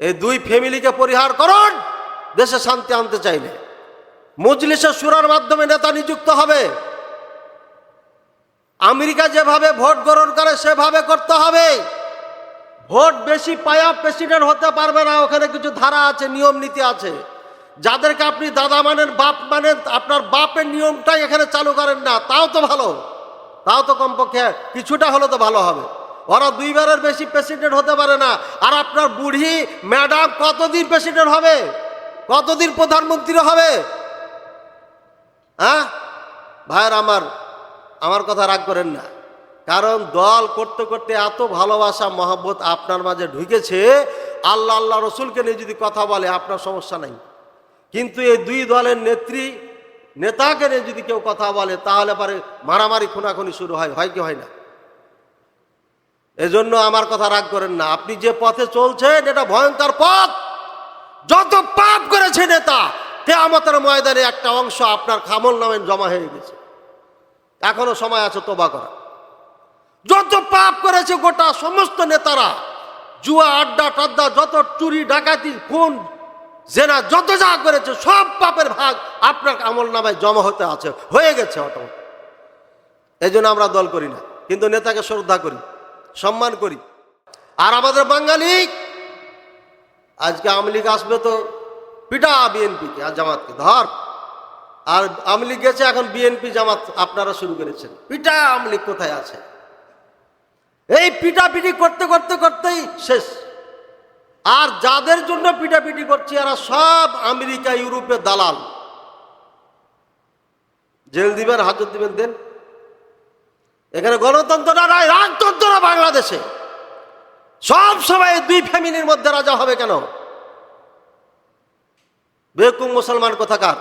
এই দুই ফ্যামিলিকে পরিহার করুন, দেশে শান্তি আনতে চাইলে। মজলিসের সুরার মাধ্যমে নেতা নিযুক্ত হবে। আমেরিকা যেভাবে ভোট গ্রহণ করে, সেভাবে করতে হবে। ভোট বেশি পায়া প্রেসিডেন্ট হতে পারবে না, ওখানে কিছু ধারা আছে, নিয়ম নীতি আছে। যাদেরকে আপনি দাদা মানেন, বাপ মানেন, আপনার বাপের নিয়মটাই এখানে চালু করেন না, তাও তো ভালো। তাও তো কমপক্ষে কিছুটা হলে তো ভালো হবে। ওরা দুইবারের বেশি প্রেসিডেন্ট হতে পারে না। আর আপনার বুড়ি ম্যাডাম কতদিন প্রেসিডেন্ট হবে? কতদিন প্রধানমন্ত্রী হবে? হ্যাঁ? ভাইয়ের আমার আমার কথা রাগ করেন না। কারণ দল করতে করতে এত ভালোবাসা, মহব্বত আপনার মাঝে ঢুকেছে, আল্লাহ আল্লাহ রসুলকে নিয়ে যদি কথা বলে, আপনার সমস্যা নাই। কিন্তু এই দুই দলের নেত্রী, নেতাকে নিয়ে যদি কেউ কথা বলে, তাহলে পরে মারামারি, খুনাখুনি শুরু হয়। হয় কি হয় না? এজন্য আমার কথা রাগ করেন না। আপনি যে পথে চলছেন, এটা ভয়ঙ্কর পথ। যত পাপ করেছে নেতা, কেয়ামতের ময়দানে একটা অংশ আপনার খামল নামে জমা হয়ে গেছে। এখনও সময় আছে তোবা করা যত পাপ করেছে গোটা সমস্ত নেতারা, জুয়া, আড্ডা, টাড্ডা, যত চুরি, ডাকাতি, খুন, জেনা, যত যা করেছে, সব পাপের ভাগ আপনার আমল নামায় জমা হতে আছে। হয়ে গেছে অটোমেটিক। এই আমরা দল করি না। কিন্তু নেতাকে শ্রদ্ধা করি। সম্মান করি। আর আমাদের বাঙালি, আজকে আমলিগ আসবে তো পিটা বিএনপিকে আর জামাতকে, ধর। আর আমলিগ গেছে, এখন বিএনপি জামাত আপনারা শুরু করেছেন। পিটা আমলিগ কোথায় আছে? এই পিটাপিটি করতে করতে, করতেই শেষ। আর যাদের জন্য পিটাপিটি করছি এরা সব আমেরিকা ইউরোপের দালাল। জেল দিবেন, হাজত দিবেন, দেন। এখানে গণতন্ত্রটা নাই রাজতন্ত্রটা বাংলাদেশে। সব সময় দুই ফ্যামিলির মধ্যে রাজা হবে কেন? বেকুম মুসলমান কোথাকার?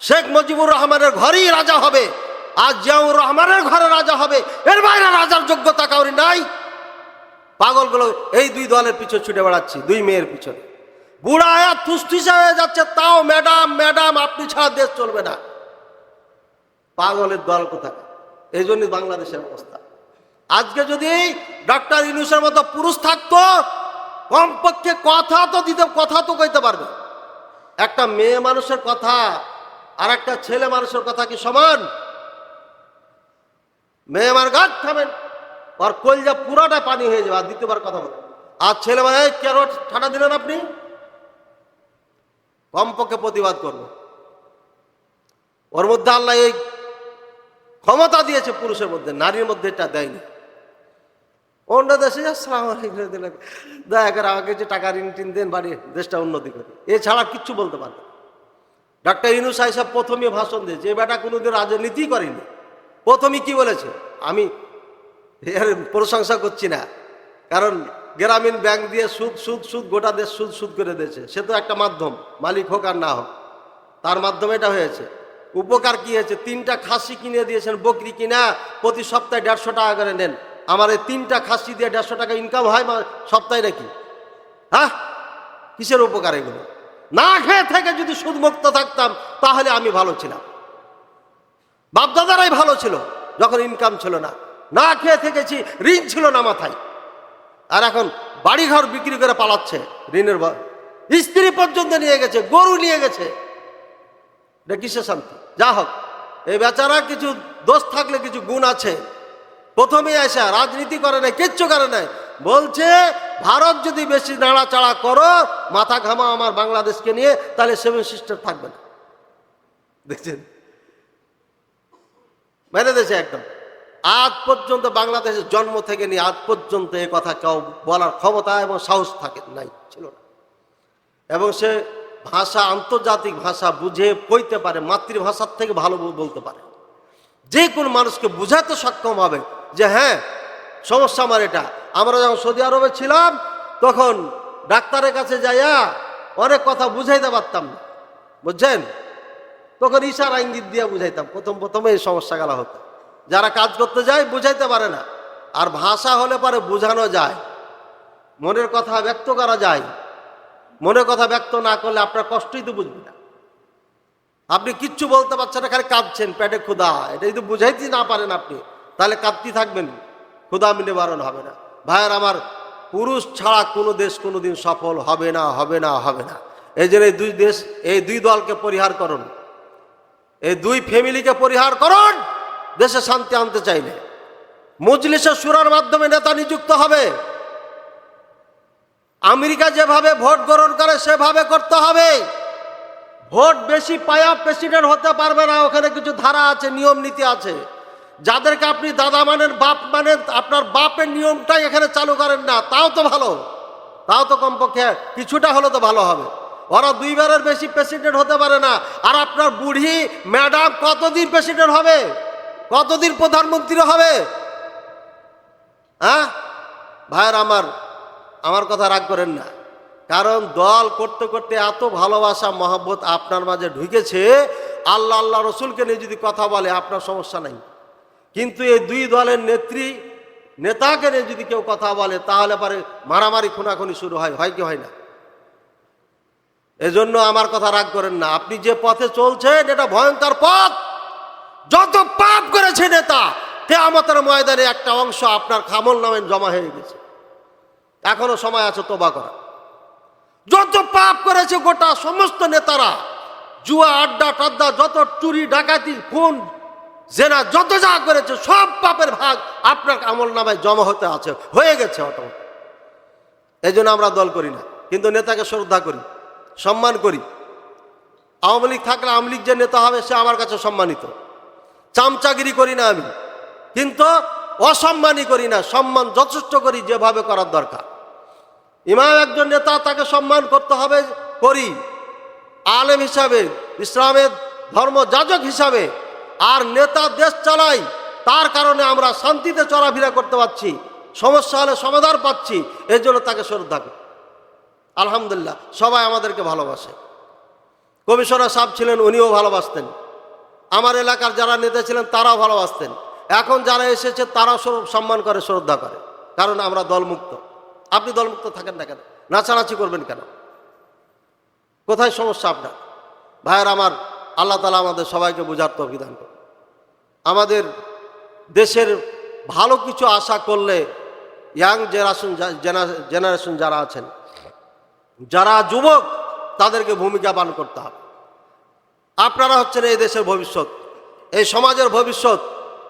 শেখ মুজিবুর রহমানের ঘরেই রাজা হবে, আর জিয়াউর রহমানের ঘরে রাজা হবে। এর বাইরে রাজার যোগ্যতা কাউরি নাই। পাগলগুলো এই দুই দলের পিছনে ছুটে বেড়াচ্ছি, দুই মেয়ের পিছনে। বুড়া আয়া তুষ্টিসা হয়ে যাচ্ছে, তাও ম্যাডাম ম্যাডাম, আপনি ছাড়া দেশ চলবে না। পাগলের দল কোথায় এই জন্যই বাংলাদেশের অবস্থা। আজকে যদি ডক্টর ইউনুসের মতো পুরুষ থাকতো কমপক্ষে কথা তো দিতে কথা তো কইতে পারবে। একটা মেয়ে মানুষের কথা আর একটা ছেলে মানুষের কথা কি সমান? মেয়ে আমার গাছ থামেন আর কলজা পুরাটা পানি হয়ে যাবে আর দ্বিতীয়বার কথা বলে। আর ছেলে মানে "এই, কেন ঠান্ডা দিলেন আপনি? কমপক্ষে প্রতিবাদ করব। ওর মধ্যে আল্লাহ এই ক্ষমতা দিয়েছে পুরুষের মধ্যে, নারীর মধ্যে এটা দেয়নি। অন্য দেশে। দয়া করে আমাকে যে টাকা ঋণ টিন দেন, বাড়ি দেশটা উন্নতি করে। এছাড়া কিচ্ছু বলতে পারবে ডাক্তার ইনুস সাহেব প্রথমে ভাষণ দিয়েছে, এ বেটা কোনোদিন রাজনীতি করেনি। প্রথমে কি বলেছে? আমি এর প্রশংসা করছি না। কারণ গ্রামীণ ব্যাংক দিয়ে সুদ সুদ সুদ, গোটা দেশ সুদ সুদ করে দিয়েছে। সে তো একটা মাধ্যম, মালিক হোক আর না হোক। তার মাধ্যমে এটা হয়েছে। উপকার কি হয়েছে? তিনটা খাসি কিনে দিয়েছেন, বকরি কিনা, প্রতি সপ্তাহে দেড়শো টাকা করে নেন। আমার এই তিনটা খাসি দিয়ে দেড়শো টাকা ইনকাম হয় সপ্তাহে নাকি? হ্যাঁ? কিসের উপকার এগুলো? না খেয়ে থেকে যদি সুদমুক্ত থাকতাম, তাহলে আমি ভালো ছিলাম। বাপদাদারাই ভালো ছিল, যখন ইনকাম ছিল না। না খেয়ে থেকেছি, ঋণ ছিল না মাথায়। আর এখন বাড়িঘর বিক্রি করে পালাচ্ছে ঋণের স্ত্রী পর্যন্ত নিয়ে গেছে, গরু নিয়ে গেছে। এটা কিসের শান্তি? যা হোক। এই বেচারা কিছু দোষ থাকলে কিছু গুণ আছে। প্রথমে আসা রাজনীতি করে নাই, কিচ্ছু করে নাই। বলছে, ভারত যদি বেশি নাড়াচাড়া করো, মাথা ঘামা আমার বাংলাদেশকে নিয়ে, তাহলে সেভেন সিস্টার থাকবে না। দেখছেন? মেরে দিয়েছে একদম। আজ পর্যন্ত বাংলাদেশের জন্ম থেকে নিয়ে আজ পর্যন্ত এ কথা কেউ বলার ক্ষমতা এবং সাহস থাকে নাই, ছিল না। এবং সে ভাষা, আন্তর্জাতিক ভাষা বুঝে কইতে পারে, মাতৃভাষার থেকে ভালো বলতে পারে। যে কোনো মানুষকে বুঝাতে সক্ষম হবে যে হ্যাঁ সমস্যা আমার এটা। আমরা যখন সৌদি আরবে ছিলাম, তখন ডাক্তারের কাছে যাইয়া অনেক কথা বুঝাইতে পারতাম না। বুঝছেন? তখন ইশারা ইঙ্গিত দিয়ে বুঝাইতাম, প্রথম প্রথমে এই সমস্যা গেলা হতো। যারা কাজ করতে যায়, বুঝাইতে পারে না। আর ভাষা হলে পরে বোঝানো যায়। মনের কথা ব্যক্ত করা যায়। মনের কথা ব্যক্ত না করলে আপনার কষ্টই তো বুঝবে না। আপনি কিচ্ছু বলতে পারছেন না, খালি কাঁদছেন, পেটে ক্ষুধা। এটা যদি বুঝাইতে না পারেন আপনি, তাহলে কাঁদতে থাকবেন। ক্ষুধা মিলে বারণ হবে না। ভাইয়ের আমার পুরুষ ছাড়া কোনো দেশ কোনো দিন সফল হবে না হবে না হবে না। এই জন্য এই দুই দেশ, এই দুই দলকে পরিহার করুন। এই দুই ফ্যামিলিকে পরিহার করুন। দেশে শান্তি আনতে চাইলে। মজলিসের সুরার মাধ্যমে নেতা নিযুক্ত হবে। আমেরিকা যেভাবে ভোট গ্রহণ করে, সেভাবে করতে হবে। ভোট বেশি পায়া প্রেসিডেন্ট হতে পারবে না, ওখানে কিছু ধারা আছে, নিয়ম নীতি আছে। যাদেরকে আপনি দাদা মানেন, বাপ মানেন, আপনার বাপের নিয়মটাই এখানে চালু করেন না, তাও তো ভালো। তাও তো কমপক্ষে কিছুটা হলে তো ভালো হবে। ওরা দুইবারের বেশি প্রেসিডেন্ট হতে পারে না। আর আপনার বুড়ি, ম্যাডাম কতদিন প্রেসিডেন্ট হবে? কতদিন প্রধানমন্ত্রী হবে? হ্যাঁ? ভাইয়ের আমার আমার কথা রাগ করেন না। কারণ দল করতে করতে এত ভালোবাসা, মহব্বত আপনার মাঝে ঢুকেছে, আল্লাহ আল্লাহ রসুলকে নিয়ে যদি কথা বলে, আপনার সমস্যা নাই। কিন্তু এই দুই দলের নেত্রী, নেতাকে নিয়ে যদি কেউ কথা বলে, তাহলে পরে মারামারি, খুনাখুনি শুরু হয়। হয় কি হয় না? এজন্য আমার কথা রাগ করেন না। আপনি যে পথে চলছেন, এটা ভয়ঙ্কর পথ। যত পাপ করেছে নেতা কে আমাদের ময়দানে একটা অংশ আপনার খামল নামে জমা হয়ে গেছে। এখনও সময় আছে তোবা করা যত পাপ করেছে গোটা সমস্ত নেতারা, জুয়া, আড্ডা, টাড্ডা, যত চুরি, ডাকাতি, খুন, জেনা, যত যা করেছে, সব পাপের ভাগ আপনার আমল নামায় জমা হতে আছে, হয়ে গেছে অটোমেটিক এই জন্য আমরা দল করি না, কিন্তু নেতাকে শ্রদ্ধা করি, সম্মান করি। আওয়ামী লীগ থাকলে আওয়ামী লীগ যে নেতা হবে, সে আমার কাছে সম্মানিত। চামচাগিরি করি না আমি, কিন্তু অসম্মানই করি না, সম্মান যথেষ্ট করি যেভাবে করার দরকার। ইমাম একজন নেতা, তাকে সম্মান করতে হবে করি। আলেম হিসাবে, ইসলামের ধর্ম যাজক হিসাবে। আর নেতা দেশ চালাই তার কারণে আমরা শান্তিতে চলাফেরা করতে পারছি, সমস্যা হলে সমাধান পাচ্ছি এর জন্য তাকে শ্রদ্ধা করি। আলহামদুলিল্লাহ, সবাই আমাদেরকে ভালোবাসে। কমিশনার সাহেব ছিলেন, উনিও ভালোবাসতেন। আমার এলাকার যারা নেতা ছিলেন, তারাও ভালোবাসতেন। এখন যারা এসেছে, তারাও সম্মান করে, শ্রদ্ধা করে। কারণ আমরা দলমুক্ত। আপনি দলমুক্ত থাকেন না কেন? নাচানাচি করবেন কেন? কোথায় সমস্যা আপনার? ভাইয়ের আমার, আল্লাহ তালা আমাদের সবাইকে বোঝার অভিধান আমাদের দেশের ভালো কিছু আশা করলে ইয়াং জেনারেশন জেনারেশন যারা আছেন, যারা যুবক, তাদেরকে ভূমিকা পালন করতে হবে। আপনারা হচ্ছেন এই দেশের ভবিষ্যৎ। এই সমাজের ভবিষ্যৎ